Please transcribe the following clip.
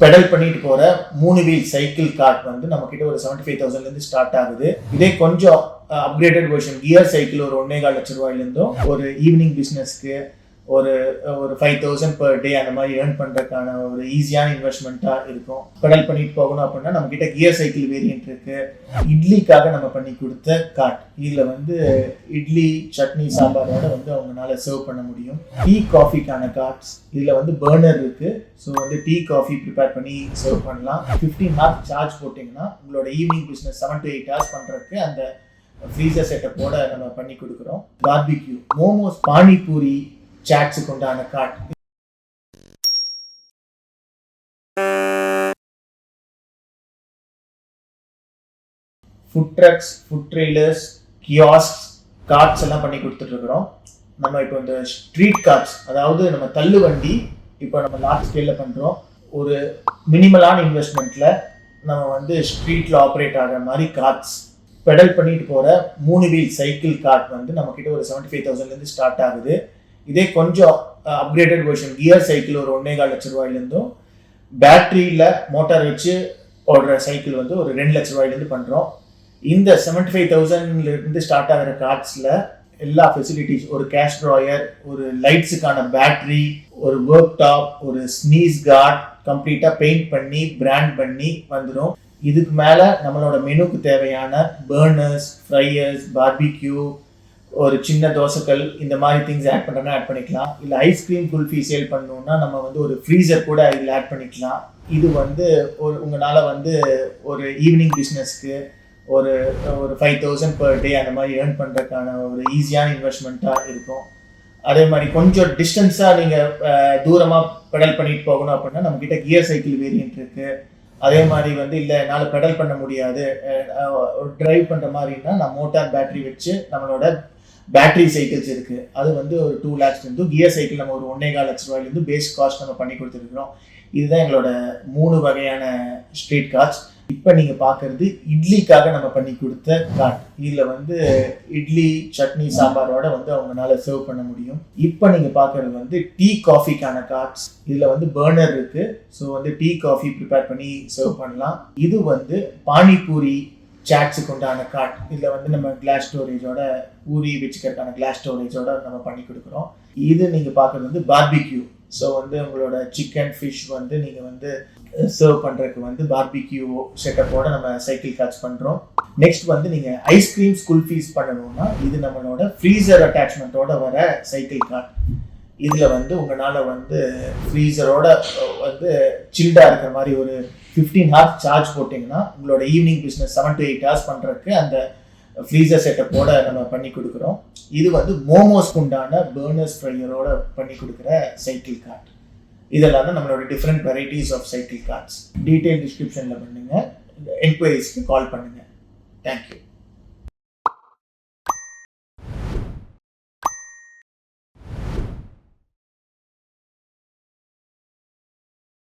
Pedal பண்ணிட்டு போற மூணு வீல் சைக்கிள் கார்ட் வந்து நம்ம கிட்ட ஒரு செவன்டி ஃபைவ் தௌசண்ட்ல இருந்து ஸ்டார்ட் ஆகுது. இதே கொஞ்சம் அப்கிரேடட் வெர்ஷன் கியர் சைக்கிள் ஒரு ஒன்னே கால் லட்ச ரூபாயில இருந்தும் ஒரு ஈவினிங் பிசினஸ்க்கு ஒரு ஒரு ஃபைவ் தௌசண்ட் பர் டே அந்த மாதிரி ஏர்ன் பண்ணுறதுக்கான ஒரு ஈஸியான இன்வெஸ்ட்மெண்ட்டாக இருக்கும். பெடல் பண்ணிட்டு போகணும் அப்படின்னா நம்மக்கிட்ட கியர் சைக்கிள் வேரியன்ட் இருக்குது இட்லிக்காக நம்ம பண்ணி கொடுத்த காட் இதில் வந்து இட்லி சட்னி சாம்பாரோட வந்து அவங்களால சர்வ் பண்ண முடியும். டீ காஃபிக்கான கார்ட்ஸ் இதில் வந்து பர்னர் இருக்குது ஸோ வந்து டீ காஃபி ப்ரிப்பேர் பண்ணி சர்வ் பண்ணலாம். ஃபிஃப்டீன் ஹார்ஸ் சார்ஜ் போட்டிங்கன்னா உங்களோட evening business seven to eight hours பண்ணுறதுக்கு அந்த ஃப்ரீசர் செட்டப்போட நம்ம பண்ணி கொடுக்குறோம். பார்பிக்யூ மோமோஸ் பானிபூரி சாட்ஸுக்கு உண்டான cart food trucks food trailers kiosk carts எல்லாம் பண்ணி கொடுத்துட்ருக்குறோம். நம்ம இப்போ இந்த ஸ்ட்ரீட் கார்ட்ஸ் அதாவது நம்ம தள்ளு வண்டி இப்போ நம்ம லார்ஜ் ஸ்கேலில் பண்ணுறோம் ஒரு மினிமலான இன்வெஸ்ட்மெண்ட்டில் நம்ம வந்து ஸ்ட்ரீட்டில் ஆப்ரேட் ஆகிற மாதிரி கார்ட்ஸ் பெடல் பண்ணிட்டு போகிற மூணு வீல் சைக்கிள் கார்ட் வந்து நம்மக்கிட்ட ஒரு செவன்ட்டி ஃபைவ் தௌசண்ட்லேருந்து ஸ்டார்ட் ஆகுது. இதே கொஞ்சம் அப்கிரேடட் வெர்ஷன் கியர் சைக்கிள் ஒரு ஒன்னே கால் லட்ச ரூபாயிலேருந்தும் பேட்டரியில் மோட்டார் வச்சு ஓடுற சைக்கிள் வந்து ஒரு ரெண்டு லட்ச ரூபாயிலேருந்து பண்ணுறோம் இந்த செவன்டி ஃபைவ் தௌசண்ட்லேருந்து ஸ்டார்ட் ஆகிற கார்ட்ஸில் எல்லா ஃபெசிலிட்டிஸ் ஒரு கேஷ் ட்ராயர் ஒரு லைட்ஸுக்கான பேட்ரி ஒரு ஒர்க் டாப் ஒரு ஸ்னீஸ் கார்ட் கம்ப்ளீட்டாக பெயிண்ட் பண்ணி பிராண்ட் பண்ணி வந்துடும் இதுக்கு மேலே நம்மளோட மெனுக்கு தேவையான பேர்னர்ஸ் ஃப்ரையர்ஸ் பார்பிக்யூ ஒரு சின்ன தோசைக்கல் இந்த மாதிரி திங்ஸ் ஆட் பண்ணுறோன்னா ஆட் பண்ணிக்கலாம். இல்லை ஐஸ்கிரீம் குல்ஃபி சேல் பண்ணணும்னா நம்ம வந்து ஒரு ஃப்ரீசர் கூட இதில் ஆட் பண்ணிக்கலாம். இது வந்து ஒரு உங்களால் வந்து ஒரு ஈவினிங் பிஸ்னஸ்க்கு ஒரு ஒரு ஃபைவ் தௌசண்ட் பர் டே அந்த மாதிரி ஏர்ன் பண்ணுறதுக்கான ஒரு ஈஸியான இன்வெஸ்ட்மெண்ட்டாக இருக்கும். அதே மாதிரி கொஞ்சம் டிஸ்டன்ஸாக நீங்கள் தூரமாக பெடல் பண்ணிட்டு போகணும் அப்படின்னா நம்மக்கிட்ட கியர் சைக்கிள் வேரியன்ட் இருக்குது அதே மாதிரி வந்து இல்லை என்னால் பெடல் பண்ண முடியாது. ட்ரைவ் பண்ணுற மாதிரின்னா நான் மோட்டார் பேட்டரி வச்சு நம்மளோட பேட்டரி சைக்கிள்ஸ் இருக்குது அது வந்து ஒரு டூ லேக்ஸ்லேருந்து கியர் சைக்கிள் நம்ம ஒரு ஒன்னே கால் லட்ச ரூபாயிலேருந்து பேஸ் காஸ்ட் நம்ம பண்ணி கொடுத்துருக்குறோம். இதுதான் எங்களோட மூணு வகையான ஸ்ட்ரீட் கார்ட்ஸ் இப்போ நீங்கள் பார்க்குறது இட்லிக்காக நம்ம பண்ணி கொடுத்த கார்ட் இதில் வந்து இட்லி சட்னி சாம்பாரோட வந்து அவங்களால சர்வ் பண்ண முடியும். இப்போ நீங்கள் பார்க்குறது வந்து டீ காஃபிக்கான கார்ட்ஸ் இதில் வந்து பர்னர் இருக்குது ஸோ வந்து டீ காஃபி ப்ரிப்பேர் பண்ணி சர்வ் பண்ணலாம். இது வந்து பானிபூரி சாட்ஸுக்கு உண்டான கார்ட் இதில் வந்து நம்ம கிளாஸ் ஸ்டோரேஜோட ஊறி வச்சுக்கிறதுக்கான கிளாஸ் ஸ்டோரேஜோட நம்ம பண்ணி கொடுக்குறோம். இது நீங்கள் பார்க்குறது வந்து பார்பிக்யூ ஸோ வந்து உங்களோட சிக்கன் ஃபிஷ் வந்து நீங்கள் வந்து சர்வ் பண்ணுறதுக்கு வந்து பார்பிக்யூ செட்டப்போட நம்ம சைக்கிள் காட்ச் பண்ணுறோம் நெக்ஸ்ட் வந்து நீங்கள் ஐஸ்கிரீம் ஸ்கூல் ஃபீஸ் பண்ணணும்னா இது நம்மளோட ஃப்ரீசர் அட்டாச்மெண்ட்டோட வர சைக்கிள் கார்ட் இதில் வந்து உங்களால் வந்து ஃப்ரீசரோட வந்து சில்டாக இருக்கிற மாதிரி ஒரு ஃபிஃப்டீன் ஹார்ஸ் சார்ஜ் போட்டிங்கன்னா உங்களோட evening business seven to eight hours பண்ணுறதுக்கு அந்த ஃப்ரீசர் செட்டப்போட நம்ம பண்ணி கொடுக்குறோம். இது வந்து மோமோஸ்க்கு உண்டான பேர்னர்ஸ் ஃப்ரையரோட பண்ணி கொடுக்குற சைக்கிள் கார்ட் இதெல்லாம் தான் நம்மளோட different varieties of cycle carts detail டிஸ்கிரிப்ஷனில் பண்ணுங்கள் என்கொயரிஸ்க்கு கால் பண்ணுங்கள் தேங்க்யூ